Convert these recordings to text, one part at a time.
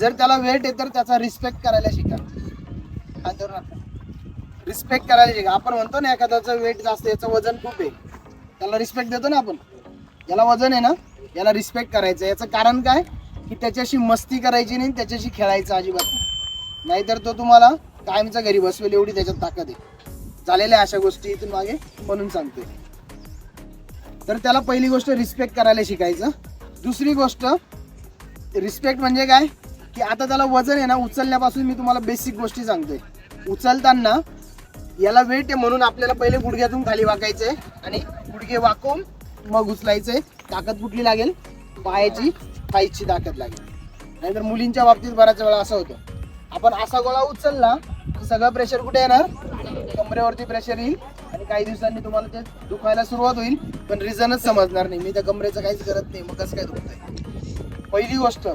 जर त्याला वेट आहे तर त्याचा रिस्पेक्ट करायला शिका. रिस्पेक्ट करायला शिका. आपण म्हणतो ना एखाद्याचं वेट जास्त याचं वजन खूप आहे. त्याला रिस्पेक्ट देतो ना आपण. याला वजन आहे ना याला रिस्पेक्ट करायचं याचं कारण काय? की त्याच्याशी मस्ती करायची नाही त्याच्याशी खेळायचं अजिबात नाहीतर तो तुम्हाला कायमचा घरी बसवेल एवढी त्याच्यात ताकद आहे. झालेल्या अशा गोष्टी इथून मागे म्हणून सांगतोय. तर त्याला पहिली गोष्ट रिस्पेक्ट करायला शिकायचं. दुसरी गोष्ट रिस्पेक्ट म्हणजे काय? की आता त्याला वजन आहे ना उचलण्यापासून मी तुम्हाला बेसिक गोष्टी सांगतोय. उचलताना याला वेट आहे म्हणून आपल्याला पहिले गुडघ्यातून खाली वाकायचे आणि गुडघे वाकवून मग उचलायचे ताकद कुठली लागेल? पायाची पायची ताकद लागेल. नाहीतर मुलींच्या बाबतीत बऱ्याच वेळा असं होतं. आपण असा गोळा उचलला की सगळं प्रेशर कुठे येणार? कमरेवरती प्रेशर येईल आणि काही दिवसांनी तुम्हाला ते दुखायला सुरुवात होईल. पण रिझनच समजणार नाही. मी त्या कमरेचं काहीच करत नाही. मग कसं काय दुखत पहिली गोष्ट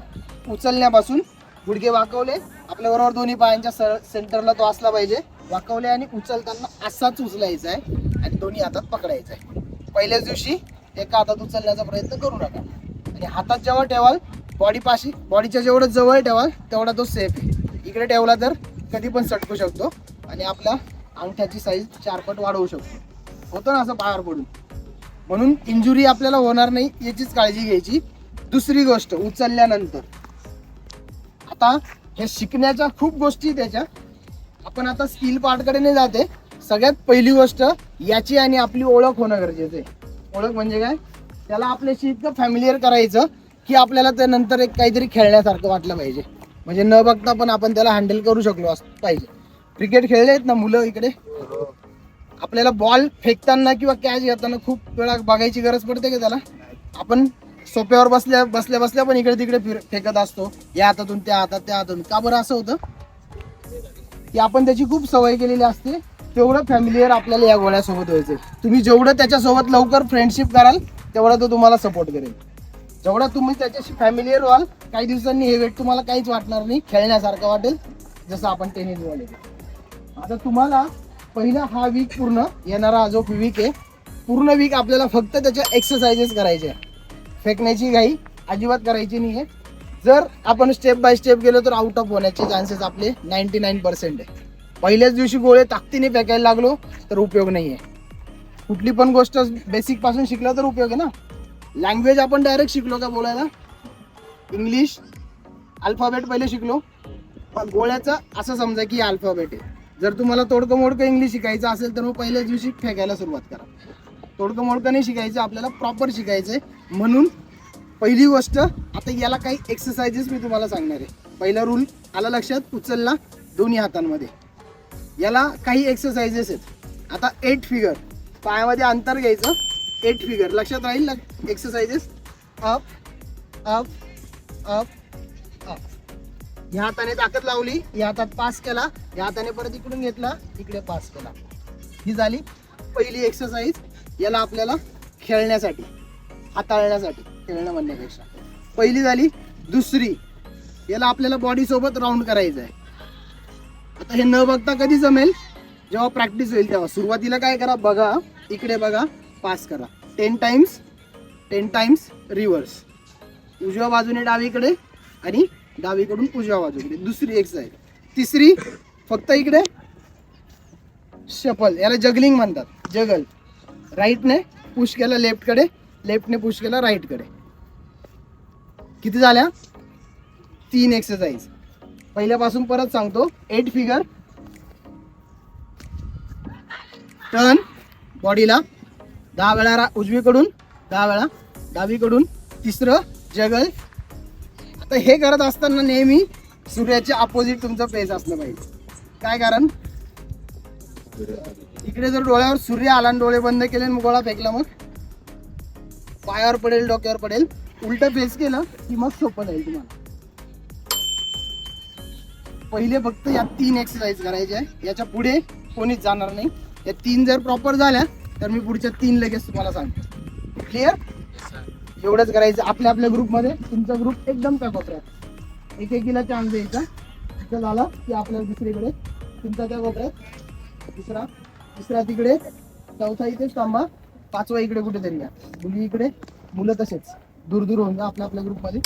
उचलण्यापासून गुडघे वाकवले. आपल्या बरोबर दोन्ही पायांच्या सर सेंटरला तो असला पाहिजे. वाकवले आणि उचलताना असाच उचलायचा आहे. आणि दोन्ही हातात पकडायचा आहे. पहिल्याच दिवशी एका हातात उचलण्याचा प्रयत्न करू नका. आणि हातात जेव्हा ठेवाल बॉडी पाशी बॉडीच्या जेवढं जवळ ठेवाल तेवढा तो सेफ आहे. इकडे ठेवला तर कधी पण सटकू शकतो. आणि आपल्या अंगठ्याची साईज चारपट वाढवू शकतो. होतं ना असं पायावर पडून? म्हणून इंजुरी आपल्याला होणार नाही याचीच काळजी घ्यायची. दुसरी गोष्ट उचलल्यानंतर. आता हे शिकण्याच्या खूप गोष्टी त्याच्या आपण आता स्किल पार्टकडे नाही जाते. सगळ्यात पहिली गोष्ट याची आणि आपली ओळख होणं गरजेचं आहे. ओळख म्हणजे काय? त्याला आपल्याशी इतकं फॅमिलियर करायचं की आपल्याला ते नंतर एक काहीतरी खेळण्यासारखं वाटलं पाहिजे. म्हणजे न बघता पण आपण त्याला हँडल करू शकलो असं पाहिजे. क्रिकेट खेळले आहेत ना मुलं इकडे? आपल्याला बॉल फेकताना किंवा कॅच घेताना खूप वेळा बघायची गरज पडते का त्याला? आपण सोप्यावर बसल्या बसल्या बसल्या पण इकडे तिकडे फिर फेकत असतो. या हातातून त्या हातात त्या हातातून का बरं असं होतं? की आपण त्याची खूप सवय केलेली असते तेवढं फॅमिलीवर आपल्याला या गोळ्यासोबत व्हायचं तुम्ही जेवढं त्याच्यासोबत लवकर फ्रेंडशिप कराल तेवढा तो तुम्हाला सपोर्ट करेल. जेवढा तुम्ही त्याच्याशी फॅमिलीयर व्हाल काही दिवसांनी हे वेट तुम्हाला काहीच वाटणार नाही. खेळण्यासारखं वाटेल जसं आपण टेनिस बॉल आता तुम्हाला पहिला हा वीक पूर्ण येणारा जो वीक आहे पूर्ण वीक आपल्याला फक्त त्याच्या एक्सरसाइजेस करायचे फेकण्याची घाई अजिबात करायची नाही आहे जर आपण स्टेप बाय स्टेप गेलो तर आउट ऑफ होण्याचे चान्सेस आपले नाईन्टी नाईन पर्सेंट आहे. पहिल्याच दिवशी गोळे ताकदीने फेकायला लागलो तर उपयोग नाही आहे कुठली पण गोष्ट बेसिकपासून शिकलं तर उपयोग आहे ना? लँग्वेज आपण डायरेक्ट शिकलो का बोलायला? इंग्लिश अल्फाबेट पहिले शिकलो. पण गोळ्याचा असं समजा की अल्फाबेट आहे. जर तुम्हाला तोडकं मोडकं इंग्लिश शिकायचं असेल तर मग पहिल्याच दिवशी फेकायला सुरुवात करा. तोडकं मोडकं नाही शिकायचं आपल्याला प्रॉपर शिकायचं आहे म्हणून पहिली गोष्ट आता याला काही एक्सरसाइजेस मी तुम्हाला सांगणार आहे. पहिला रूल आला लक्षात उचलला दोन्ही हातांमध्ये. याला काही एक्सरसाइजेस आहेत. आता एट फिगर पायामध्ये अंतर घ्यायचं. एट फिगर लक्षात राहील exercises up up up up या हाताने ताकद लावली. या हातात पास केला. या हाताने परत इकडून घेतला. इकडे पास केला. ही झाली पहिली एक्सरसाइज याला आपल्याला खेळण्यासाठी हाताळण्यासाठी खेळणं म्हणण्यापेक्षा. पहिली झाली दुसरी. याला आपल्याला बॉडी सोबत राऊंड करायचं आहे आता हे न बघता कधी जमेल? जेव्हा प्रॅक्टिस होईल तेव्हा. सुरुवातीला काय करा? बघा. इकडे बघा. पास करा. Ten times ten times reverse उजव्या बाजूने डावीकडे आणि डावीकडून उजव्या बाजूकडे. दुसरी एक्सरसाइज तिसरी फक्त इकडे. शफल याला जगलिंग म्हणतात. जगल राईटने पुश केला लेफ्टकडे लेफ्टने पुश केला राईटकडे किती झाल्या? तीन एक्सरसाइज पहिल्यापासून परत सांगतो. एट फिगर टर्न बॉडीला दहा वेळा रा- उजवीकडून दहा वेळा डावीकडून. तिसरं जगल आता हे करत असताना नेहमी सूर्याच्या अपोजिट तुमचं पेज असलं पाहिजे. काय कारण? इकडे जर डोळ्यावर सूर्य आला आणि डोळे बंद केले आणि गोळा फेकला मग पायावर पडेल डोक्यावर पडेल. उलट फेस केलं की मग सोपं जाईल तुम्हाला. पहिले फक्त या तीन एक्सरसाइज करायच्या आहे. याच्यापुढे कोणीच जाणार नाही. या तीन जर प्रॉपर झाल्या तर मी पुढच्या तीन लगेच तुम्हाला सांगतो. क्लिअर एवढंच करायचं. आपल्या आपल्या ग्रुपमध्ये तुमचा ग्रुप एकदम कोपऱ्यात एक एकीला चान्स द्यायचा. झालं की आपल्याला दुसरीकडे तुमचा त्या कोपऱ्यात दुसरा तिसरा तिकडे चौथा इथेच थांबा पाचवा इकडे कुठेतरी या. मुली इकडे मुलं तसेच. दूर दूर होऊन जा आपल्या आपल्या ग्रुपमध्ये